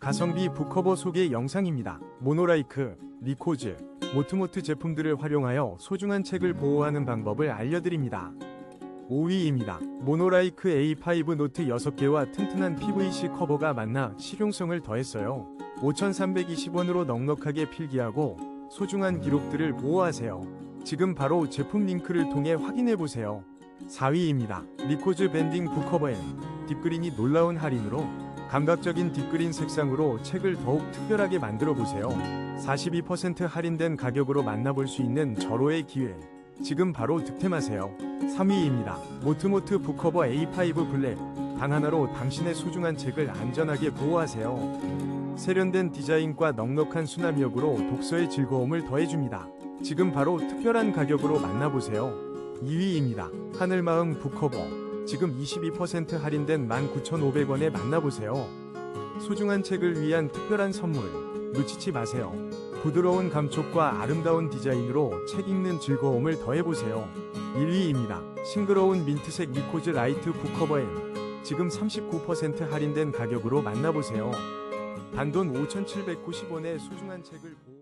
가성비 북커버 소개 영상입니다. 모노라이크, 리코즈, 모트모트 제품들을 활용하여 소중한 책을 보호하는 방법을 알려드립니다. 5위입니다. 모노라이크 A5 노트 6개와 튼튼한 PVC 커버가 만나 실용성을 더했어요. 5,320원으로 넉넉하게 필기하고 소중한 기록들을 보호하세요. 지금 바로 제품 링크를 통해 확인해보세요. 4위입니다. 리코즈 밴딩 북커버엔 딥그린이 놀라운 할인으로 감각적인 딥그린 색상으로 책을 더욱 특별하게 만들어 보세요. 42% 할인된 가격으로 만나볼 수 있는 절호의 기회. 지금 바로 득템하세요. 3위입니다. 모트모트 북커버 A5 블랙. 단 하나로 당신의 소중한 책을 안전하게 보호하세요. 세련된 디자인과 넉넉한 수납력으로 독서의 즐거움을 더해줍니다. 지금 바로 특별한 가격으로 만나보세요. 2위입니다. 하늘마음 북커버. 지금 22% 할인된 19,500원에 만나보세요. 소중한 책을 위한 특별한 선물. 놓치지 마세요. 부드러운 감촉과 아름다운 디자인으로 책 읽는 즐거움을 더해보세요. 1위입니다. 싱그러운 민트색 리코즈 라이트 북커버엔 지금 39% 할인된 가격으로 만나보세요. 단돈 5,790원의 소중한 책을 보호